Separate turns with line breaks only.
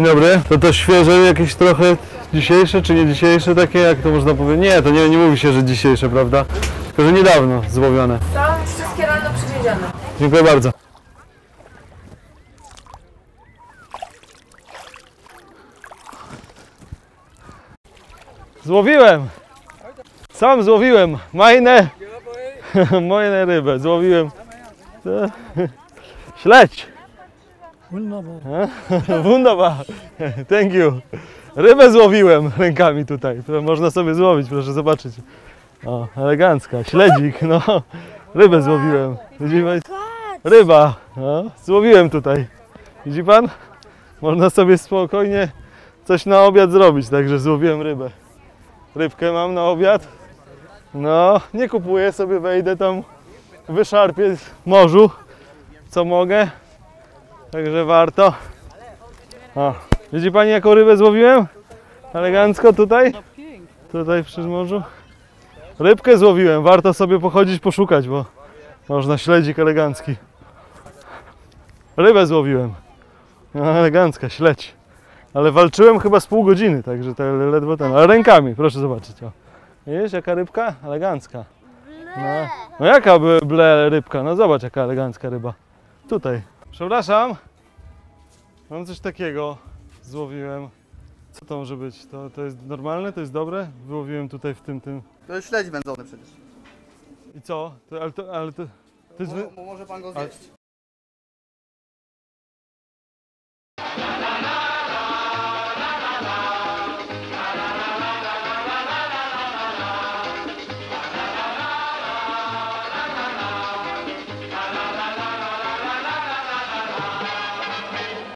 Dzień dobry. To to świeże jakieś trochę dzisiejsze, czy nie dzisiejsze takie, jak to można powiedzieć? Nie, to nie, nie mówi się, że dzisiejsze, prawda? Tylko, że niedawno złowione.
Są wszystkie rano przywiezione.
Dziękuję bardzo. Złowiłem! Sam złowiłem! Majnę! Majnę rybę, złowiłem. Śledź! Wunderbar! Thank you! Rybę złowiłem rękami tutaj. Można sobie złowić, proszę zobaczyć. O, elegancka, śledzik, no. Rybę złowiłem. Widzi pan? Ryba, no. Złowiłem tutaj. Widzi pan? Można sobie spokojnie coś na obiad zrobić, także złowiłem rybę. Rybkę mam na obiad. No, nie kupuję sobie, wejdę tam, wyszarpię w morzu, co mogę. Także warto. O, widzi pani jaką rybę złowiłem? Elegancko tutaj? Tutaj przy morzu. Rybkę złowiłem, warto sobie pochodzić, poszukać, bo można śledzik elegancki. Rybę złowiłem. No, elegancka, śledź. Ale walczyłem chyba z pół godziny, także to ledwo ten. Ale rękami, proszę zobaczyć. O. Widzisz, jaka rybka? Elegancka. No, no jaka ble rybka? No zobacz, jaka elegancka ryba. Tutaj. Przepraszam. Mam coś takiego. Złowiłem. Co to może być? To, to jest normalne? To jest dobre? Wyłowiłem tutaj w tym, tym.
To jest śledź wędzony przecież.
I co? To, ale to, ale to, to jest.
Mo, może pan go zjeść.